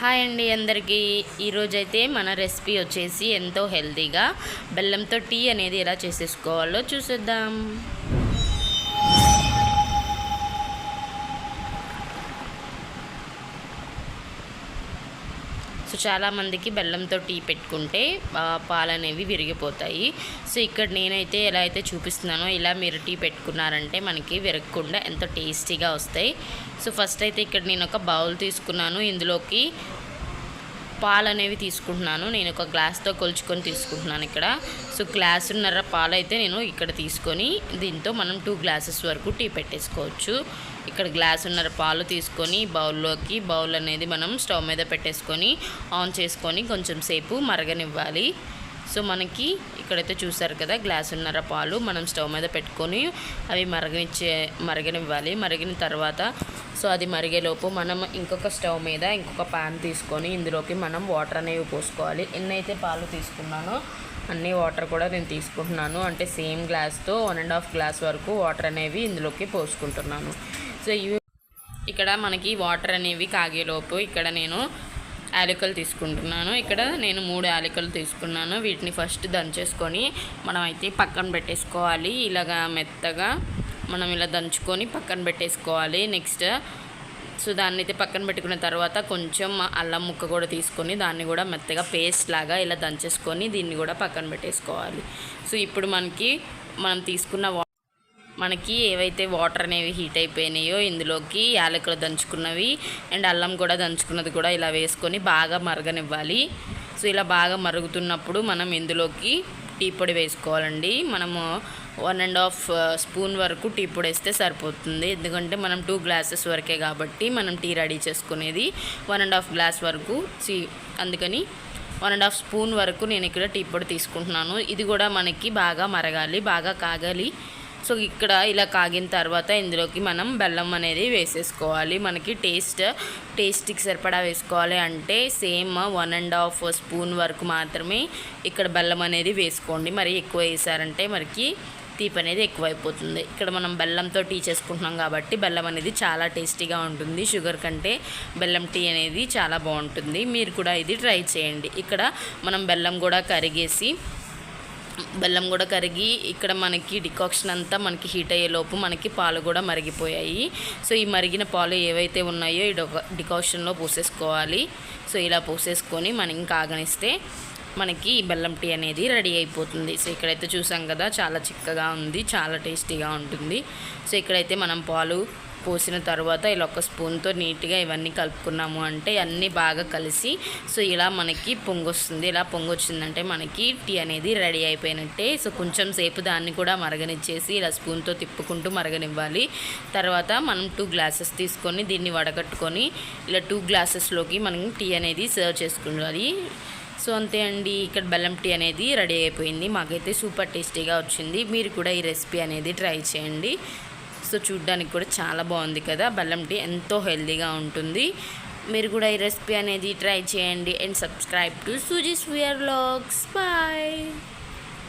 Hi అండి అందరికీ. ఈరోజైతే మన రెసిపీ వచ్చేసి ఎంతో హెల్తీగా బెల్లంతో టీ అనేది ఎలా చేసేసుకోవాలో చూసేద్దాం. సో చాలామందికి బెల్లంతో టీ పెట్టుకుంటే పాలు అనేవి విరిగిపోతాయి. సో ఇక్కడ నేనైతే ఎలా అయితే చూపిస్తున్నానో ఇలా మీరు టీ పెట్టుకున్నారంటే మనకి విరగకుండా ఎంతో టేస్టీగా వస్తాయి. సో ఫస్ట్ అయితే ఇక్కడ నేను ఒక బౌల్ తీసుకున్నాను. ఇందులోకి పాలు అనేవి తీసుకుంటున్నాను. నేను ఒక గ్లాస్తో కొలుచుకొని తీసుకుంటున్నాను ఇక్కడ. సో గ్లాసున్నర పాలు అయితే నేను ఇక్కడ తీసుకొని దీంతో మనం టూ గ్లాసెస్ వరకు టీ పెట్టేసుకోవచ్చు. ఇక్కడ గ్లాసున్నర పాలు తీసుకొని బౌల్లోకి బౌల్ అనేది మనం స్టవ్ మీద పెట్టేసుకొని ఆన్ చేసుకొని కొంచెం సేపు మరగనివ్వాలి. సో మనకి ఇక్కడైతే చూసారు కదా గ్లాసున్నర పాలు మనం స్టవ్ మీద పెట్టుకొని అవి మరగనిచ్చే మరగనివ్వాలి. మరిగిన తర్వాత సో అది మరిగేలోపు మనం ఇంకొక స్టవ్ మీద ఇంకొక పాన్ తీసుకొని ఇందులోకి మనం వాటర్ అనేవి పోసుకోవాలి. ఎన్నైతే పాలు తీసుకున్నానో అన్ని వాటర్ కూడా నేను తీసుకుంటున్నాను. అంటే సేమ్ గ్లాస్తో వన్ అండ్ హాఫ్ గ్లాస్ వరకు వాటర్ అనేవి ఇందులోకి పోసుకుంటున్నాను. సో ఇవి ఇక్కడ మనకి వాటర్ అనేవి కాగేలోపు ఇక్కడ నేను యాలకులు తీసుకుంటున్నాను. ఇక్కడ నేను మూడు యాలకులు తీసుకున్నాను. వీటిని ఫస్ట్ దంచేసుకొని మనం అయితే పక్కన పెట్టేసుకోవాలి. ఇలాగా మెత్తగా మనం ఇలా దంచుకొని పక్కన పెట్టేసుకోవాలి. నెక్స్ట్ సో దాన్ని అయితే పక్కన పెట్టుకున్న తర్వాత కొంచెం అల్లం ముక్క కూడా తీసుకొని దాన్ని కూడా మెత్తగా పేస్ట్ లాగా ఇలా దంచేసుకొని దీన్ని కూడా పక్కన పెట్టేసుకోవాలి. సో ఇప్పుడు మనకి మనం తీసుకున్న వా మనకి ఏవైతే వాటర్ అనేవి హీట్ అయిపోయినాయో ఇందులోకి యాలకులు దంచుకున్నవి అండ్ అల్లం కూడా దంచుకున్నది కూడా ఇలా వేసుకొని బాగా మరగనివ్వాలి. సో ఇలా బాగా మరుగుతున్నప్పుడు మనం ఇందులోకి టీ పొడి వేసుకోవాలండి. మనము వన్ అండ్ హాఫ్ స్పూన్ వరకు టీ పొడి వేస్తే సరిపోతుంది. ఎందుకంటే మనం టూ గ్లాసెస్ వరకే కాబట్టి మనం టీ రెడీ చేసుకునేది వన్ అండ్ హాఫ్ గ్లాస్ వరకు. సి అందుకని వన్ అండ్ హాఫ్ స్పూన్ వరకు నేను ఇక్కడ టీ పొడి తీసుకుంటున్నాను. ఇది కూడా మనకి బాగా మరగాలి బాగా కాగాలి. సో ఇక్కడ ఇలా కాగిన తర్వాత ఇందులోకి మనం బెల్లం అనేది వేసేసుకోవాలి. మనకి టేస్ట్ టేస్ట్కి సరిపడా వేసుకోవాలి అంటే same one and half spoon వరకు మాత్రమే ఇక్కడ బెల్లం అనేది వేసుకోండి. మరి ఎక్కువ వేసారంటే మనకి తీపి అనేది ఎక్కువైపోతుంది. ఇక్కడ మనం బెల్లంతో టీ చేసుకుంటున్నాం కాబట్టి బెల్లం అనేది చాలా టేస్టీగా ఉంటుంది. షుగర్ కంటే బెల్లం టీ అనేది చాలా బాగుంటుంది. మీరు కూడా ఇది ట్రై చేయండి. ఇక్కడ మనం బెల్లం కూడా కరిగేసి బెల్లం కూడా కరిగి ఇక్కడ మనకి డికాక్షన్ అంతా మనకి హీట్ అయ్యేలోపు మనకి పాలు కూడా మరిగిపోయాయి. సో ఈ మరిగిన పాలు ఏవైతే ఉన్నాయో ఈ డికాక్షన్లో పోసేసుకోవాలి. సో ఇలా పోసేసుకొని మనం ఇంకా ఆగనిస్తే మనకి బెల్లం టీ అనేది రెడీ అయిపోతుంది. సో ఇక్కడైతే చూసాం కదా చాలా చిక్కగా ఉంది చాలా టేస్టీగా ఉంటుంది. సో ఇక్కడైతే మనం పాలు పోసిన తర్వాత ఇలా ఒక స్పూన్తో నీట్గా ఇవన్నీ కలుపుకున్నాము అంటే అన్నీ బాగా కలిసి సో ఇలా మనకి పొంగొస్తుంది ఇలా పొంగొచ్చిందంటే మనకి టీ అనేది రెడీ అయిపోయినట్టే. సో కొంచెం సేపు దాన్ని కూడా మరగనిచ్చేసి ఇలా స్పూన్తో తిప్పుకుంటూ మరగనివ్వాలి. తర్వాత మనం టూ గ్లాసెస్ తీసుకొని దీన్ని వడగట్టుకొని ఇలా టూ గ్లాసెస్లోకి మనం టీ అనేది సర్వ్ చేసుకోవాలి సో అంతే అండి ఇక్కడ బెల్లం టీ అనేది రెడీ అయిపోయింది. మాకైతే సూపర్ టేస్టీగా వచ్చింది. మీరు కూడా ఈ రెసిపీ అనేది ట్రై చేయండి. సో చూడ్డానికి కూడా చాలా బాగుంది కదా. బెల్లం టీ ఎంతో హెల్తీగా ఉంటుంది. మీరు కూడా ఈ రెసిపీ అనేది ట్రై చేయండి. And subscribe to Suzie's we're logs bye.